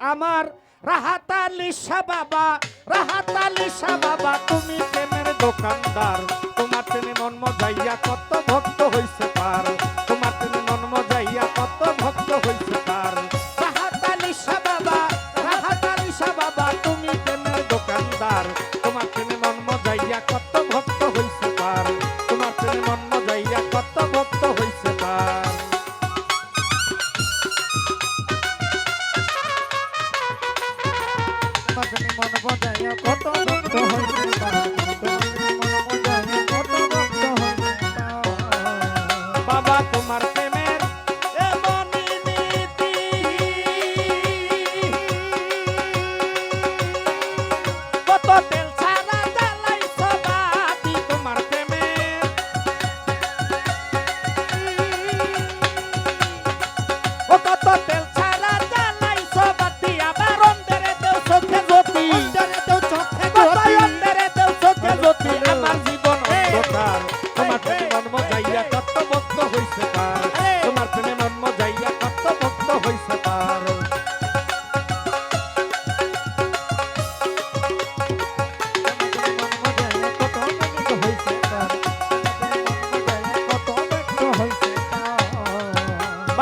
আমার রাহাতালি আলী শাহ বাবা রাহাত আলী বাবা, তুমি প্রেমের দোকানদার। তোমার প্রেমে মন মজাইয়া কত ভক্ত হইছে পার তোমার তুমি মন মজাইয়া কত ভক্ত হইছে পার রাহাতালি আলী বাবা রাহাত আলী বাবা, তুমি প্রেমের দোকানদার।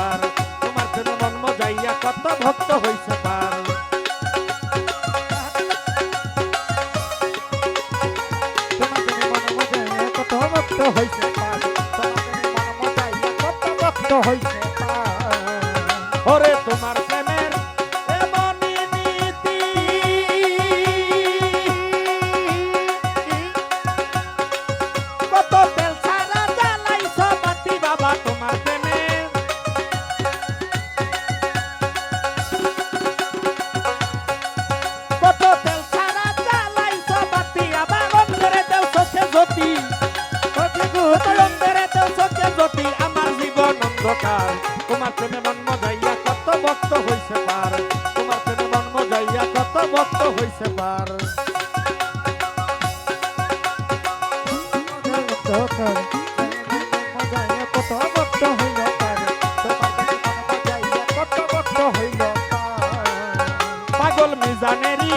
পার তোমার জন্য মন মজাইয়া কত ভক্ত হইছে পার তোমার জন্য মন মজাইয়া কত ভক্ত হইছে পার তোমার জন্য মন মজাইয়া কত ভক্ত হইছে একাকার তোমার প্রেমে মন মজাইয়া কত ভক্ত হইছে পার। তোমার প্রেমে মন মজাইয়া কত ভক্ত হইছে পার কত ভক্ত হইল পার। পাগল মিজানেরি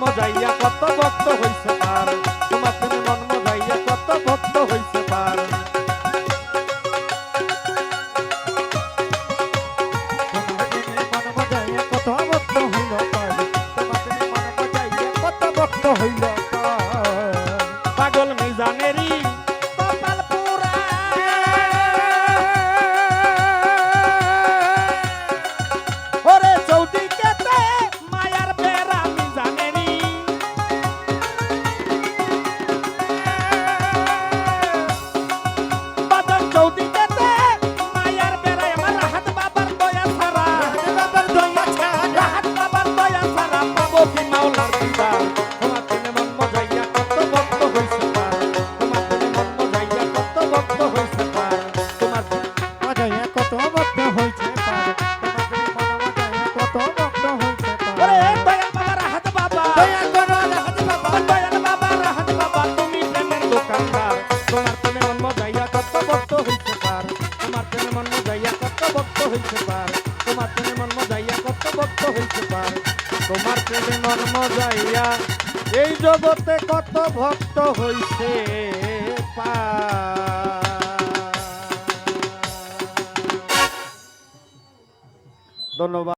জন্ম যাইয়া কত ভক্ত হইছে তার। তোমার জন্য মন মজাইয়া কত ভক্ত হইতে পার? তোমার জন্য মন মজাইয়া কত ভক্ত হইতে পার? তোমার প্রেমে মন মজাইয়া এই জগতে কত ভক্ত হইছে ধন্যবাদ।